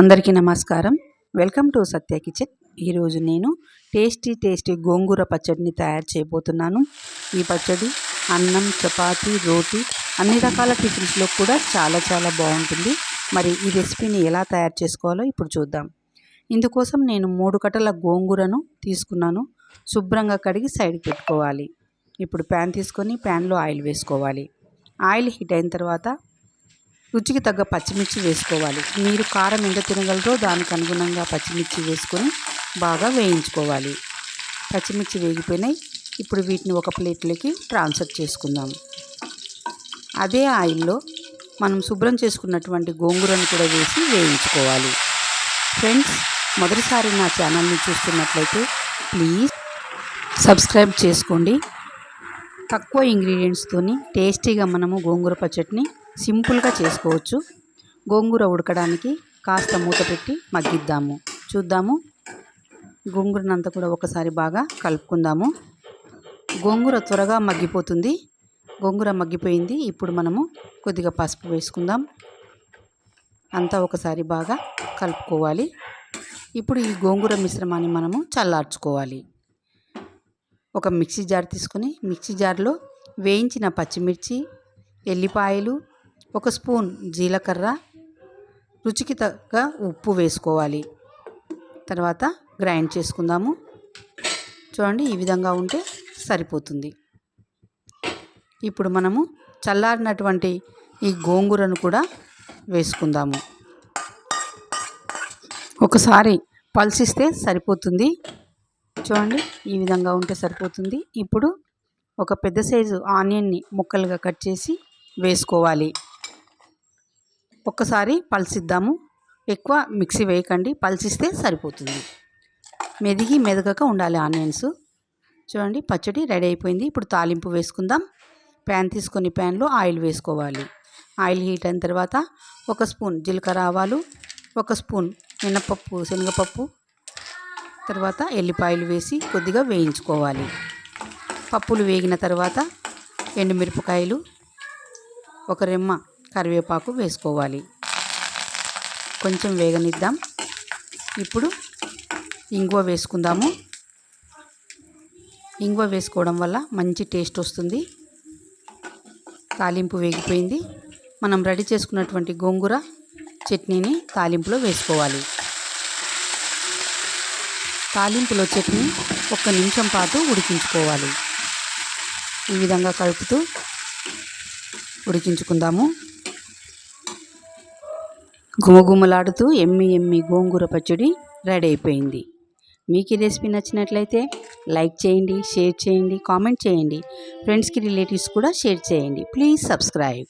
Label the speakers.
Speaker 1: అందరికీ నమస్కారం. Welcome to Satya kitchen. ఈరోజు నేను టేస్టీ టేస్టీ గోంగూర పచ్చడిని తయారు చేయబోతున్నాను. ఈ పచ్చడి అన్నం చపాతీ రోటీ అన్ని రకాల టిఫిన్స్లో కూడా చాలా చాలా బాగుంటుంది. మరి ఈ రెసిపీని ఎలా తయారు చేసుకోవాలో ఇప్పుడు చూద్దాం. ఇందుకోసం నేను మూడు కట్టల గోంగూరను తీసుకున్నాను. శుభ్రంగా కడిగి సైడ్కి పెట్టుకోవాలి. ఇప్పుడు ప్యాన్ తీసుకొని ప్యాన్లో ఆయిల్ వేసుకోవాలి. ఆయిల్ హీట్ అయిన తర్వాత రుచికి తగ్గ పచ్చిమిర్చి వేసుకోవాలి. మీరు కారం ఎంత తినగలరో దానికి అనుగుణంగా పచ్చిమిర్చి వేసుకొని బాగా వేయించుకోవాలి. పచ్చిమిర్చి వేగిపోయినాయి. ఇప్పుడు వీటిని ఒక ప్లేట్లోకి ట్రాన్స్ఫర్ చేసుకుందాం. అదే ఆయిల్లో మనం శుభ్రం చేసుకున్నటువంటి గోంగూరను కూడా వేసి వేయించుకోవాలి. ఫ్రెండ్స్ మొదటిసారి నా ఛానల్ని చూస్తున్నట్లయితే ప్లీజ్ సబ్స్క్రైబ్ చేసుకోండి. తక్కువ ఇంగ్రీడియంట్స్తోని టేస్టీగా మనము గోంగూర పచ్చడిని సింపుల్గా చేసుకోవచ్చు. గోంగూర ఉడకడానికి కాస్త మూత పెట్టి మగ్గిద్దాము. చూద్దాము. గోంగూరనంతా కూడా ఒకసారి బాగా కలుపుకుందాము. గోంగూర త్వరగా మగ్గిపోతుంది. గోంగూర మగ్గిపోయింది. ఇప్పుడు మనము కొద్దిగా పసుపు వేసుకుందాం. అంతా ఒకసారి బాగా కలుపుకోవాలి. ఇప్పుడు ఈ గోంగూర మిశ్రమాన్ని మనము చల్లార్చుకోవాలి. ఒక మిక్సీ జార్ తీసుకొని మిక్సీ జార్లో వేయించిన పచ్చిమిర్చి ఎల్లిపాయలు ఒక స్పూన్ జీలకర్ర రుచికి తగ్గ ఉప్పు వేసుకోవాలి. తర్వాత గ్రైండ్ చేసుకుందాము. చూడండి ఈ విధంగా ఉంటే సరిపోతుంది. ఇప్పుడు మనము చల్లారినటువంటి ఈ గోంగూరను కూడా వేసుకుందాము. ఒకసారి పల్సిస్తే సరిపోతుంది. చూడండి ఈ విధంగా ఉంటే సరిపోతుంది. ఇప్పుడు ఒక పెద్ద సైజు ఆనియన్ని ముక్కలుగా కట్ చేసి వేసుకోవాలి. ఒక్కసారి పల్సిద్దాము. ఎక్కువ మిక్సీ వేయకండి. పల్సిస్తే సరిపోతుంది. మెదిగి మెదగక ఉండాలి ఆనియన్స్. చూడండి పచ్చడి రెడీ అయిపోయింది. ఇప్పుడు తాలింపు వేసుకుందాం. ప్యాన్ తీసుకొని ప్యాన్లో ఆయిల్ వేసుకోవాలి. ఆయిల్ హీట్ అయిన తర్వాత ఒక స్పూన్ జీలకర్ర ఆవాలు ఒక స్పూన్ మినపప్పు శనగపప్పు తర్వాత ఎల్లిపాయలు వేసి కొద్దిగా వేయించుకోవాలి. పప్పులు వేగిన తర్వాత ఎండుమిరపకాయలు ఒక రెమ్మ కరివేపాకు వేసుకోవాలి. కొంచెం వేగనిద్దాం. ఇప్పుడు ఇంగువ వేసుకుందాము. ఇంగువ వేసుకోవడం వల్ల మంచి టేస్ట్ వస్తుంది. తాలింపు వేగిపోయింది. మనం రెడీ చేసుకున్నటువంటి గోంగూర చట్నీని తాలింపులో వేసుకోవాలి. తాలింపులో చట్నీ ఒక్క నిమిషం పాటు ఉడికించుకోవాలి. ఈ విధంగా కలుపుతూ ఉడికించుకుందాము. గుమగుమలాడుతూ ఎమ్మి ఎమ్మి గోంగూర పచ్చడి రెడీ అయిపోయింది. మీకు ఈ రెసిపీ నచ్చినట్లయితే లైక్ చేయండి షేర్ చేయండి కామెంట్ చేయండి. ఫ్రెండ్స్కి రిలేటివ్స్ కూడా షేర్ చేయండి. Please subscribe.